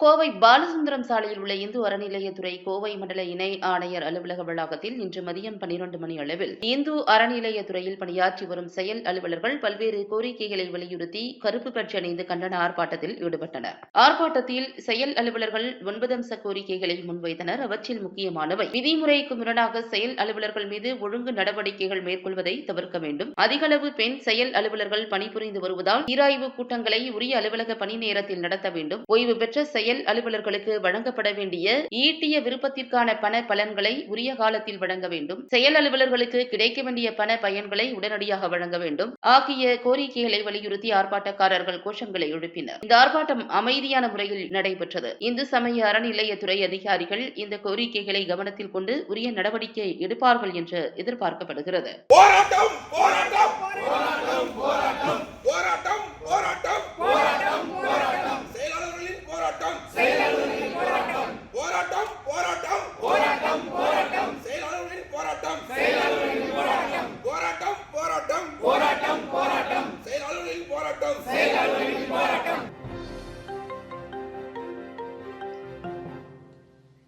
கோவை பாலசுந்தரம் சாலையில் உள்ள இந்து அறநிலையத்துறை கோவை மண்டல இணை ஆணையர் அலுவலக வளாகத்தில் இன்று மதியம் பன்னிரண்டு மணி அளவில் இந்து அறநிலையத்துறையில் பணியாற்றி வரும் செயல் அலுவலர்கள் பல்வேறு கோரிக்கைகளை வலியுறுத்தி கருப்பு பட்சி அணிந்து கண்டன ஆர்ப்பாட்டத்தில் ஈடுபட்டனர். ஆர்ப்பாட்டத்தில் செயல் அலுவலர்கள் ஒன்பது அம்ச கோரிக்கைகளை முன்வைத்தனர். அவற்றில் முக்கியமானவை விதிமுறைக்கு முரணாக செயல் அலுவலர்கள் மீது ஒழுங்கு நடவடிக்கைகள் மேற்கொள்வதை தவிர்க்க வேண்டும். அதிகளவு பெண் செயல் அலுவலர்கள் பணிபுரிந்து வருவதால் ஈராய்வு கூட்டங்களை உரிய அலுவலக பணி நேரத்தில் நடத்த வேண்டும். ஓய்வு பெற்ற செயல் அலுவலர்களுக்கு வழங்கப்பட வேண்டிய ஈட்டிய விருப்பத்திற்கான பண பலன்களை உரிய காலத்தில் வழங்க வேண்டும். செயல் அலுவலர்களுக்கு கிடைக்க வேண்டிய பண பயன்களை உடனடியாக வழங்க வேண்டும். ஆகிய கோரிக்கைகளை வலியுறுத்தி ஆர்ப்பாட்டக்காரர்கள் கோஷங்களை எழுப்பினர். இந்த ஆர்ப்பாட்டம் அமைதியான முறையில் நடைபெற்றது. இந்து சமய அறநிலையத்துறை அதிகாரிகள் இந்த கோரிக்கைகளை கவனத்தில் கொண்டு உரிய நடவடிக்கை எடுப்பார்கள் என்று எதிர்பார்க்கப்படுகிறது. போராட்டம்! போராட்டம்! போராட்டம் போராட்டம். செயலாளர்களின் போராட்டம்.